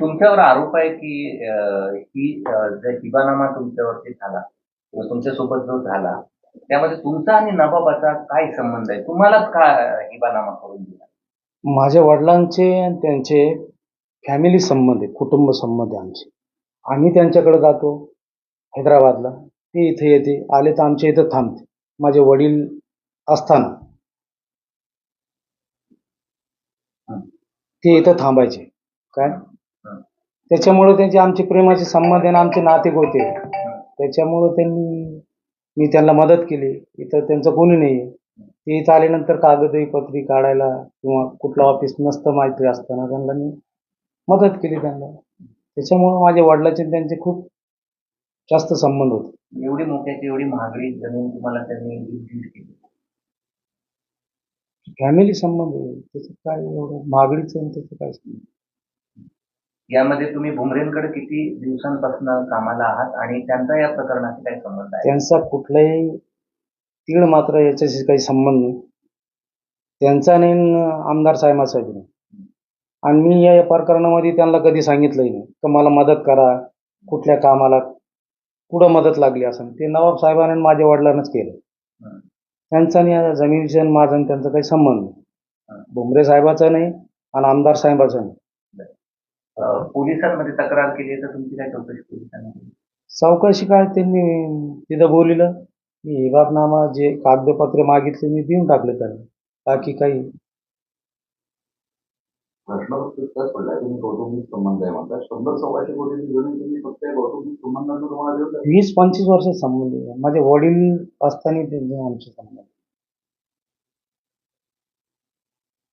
तुमच्यावर आरोप आहे की अं, ही अं, जो हिबानामा तुमच्यावरती झाला किंवा तुमच्यासोबत जो झाला त्यामध्ये तुमचा आणि नवाबाचा काय संबंध आहे? तुम्हालाच का हिबानामा करून दिला? माझ्या वडिलांचे आणि त्यांचे फॅमिली संबंध आहे कुटुंब संबंध आहे आमचे. आम्ही त्यांच्याकडे जातो हैदराबादला. ते इथे येते आले तर आमच्या इथं थांबते. माझे वडील असताना ते इथं थांबायचे. काय? त्याच्यामुळे त्यांचे आमचे प्रेमाचे संबंध आणि आमचे नाते होते त्याच्यामुळं त्यांनी मी त्यांना मदत केली. इथं त्यांचं कोणी नाही ते इथं आल्यानंतर कागदही पत्री काढायला किंवा कुठलं ऑफिस नसतं माहिती असताना त्यांना मी मदत केली त्यांना. त्याच्यामुळं माझ्या वडिलाचे त्यांचे खूप जास्त संबंध होते. एवढी मोठ्याची एवढी महागडी जमीन तुम्हाला त्यांनी फॅमिली संबंध आहे त्याचं काय एवढं मागणीचं आणि त्याचं काय संबंध? यामध्ये तुम्ही भुमरेंकडे किती दिवसांपासून कामाला आहात आणि त्यांचा या प्रकरणाशी काय संबंध आहे? त्यांचा कुठलाही तीळ मात्र याच्याशी काही संबंध नाही. त्यांचा नाही न आमदार साहेबाचा बी नाही आणि मी या प्रकरणामध्ये त्यांना कधी सांगितलंही नाही का मला मदत करा कुठल्या कामाला कुठं मदत लागली असं ते नवाब साहेबांनी आणि माझ्या वडिलांनाच केलं. त्यांचा आणि या जमिनीचा आणि माझा आणि त्यांचा काही संबंध हं. नाही भुमरे साहेबाचा नाही आणि आमदार साहेबाचा नाही. अं, पोलिसांमध्ये तक्रार केली आहे तर तुमची काय चौकशी पोलिसांनी केली? काय त्यांनी तिथं बोलिलं मी हिबाबनामा जे कागदपत्रे मागितले मी देऊन टाकले त्यांना बाकी काही प्रश्न फक्त इतकाच पडला. तुम्ही कौटुंबिक संबंध आहे म्हणता. शंभर सव्वाशे कोटीची जमीन तुम्ही फक्त कौटुंबिक तुम्हाला. वीस पंचवीस वर्ष संबंध आहे. माझे वडील असताना आमचे संबंध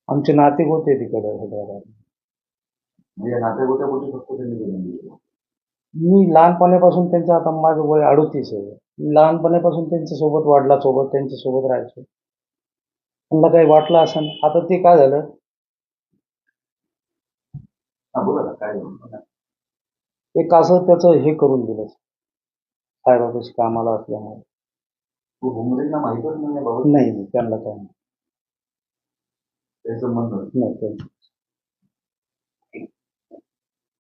आमचे नाते होते तिकडे हैदराबाद म्हणजे नातेगोत्यापोटी फक्त त्यांनी जमीन दिली मी लहानपणापासून त्यांच्या आता माझं वय अडोतीस आहे मी लहानपणापासून त्यांच्यासोबत वडिलासोबत त्यांच्यासोबत राहायचो त्यांना काही वाटलं असं आता ते काय झालं हा बोला ना काय झालं? एक असं त्याचं हे करून दिलं साहेबापाशी कामाला असल्यामुळे तू भुमरेंना माहीतच नाही नाही नाही त्यांना काय नाही. काही संबंध नाही. नाही काही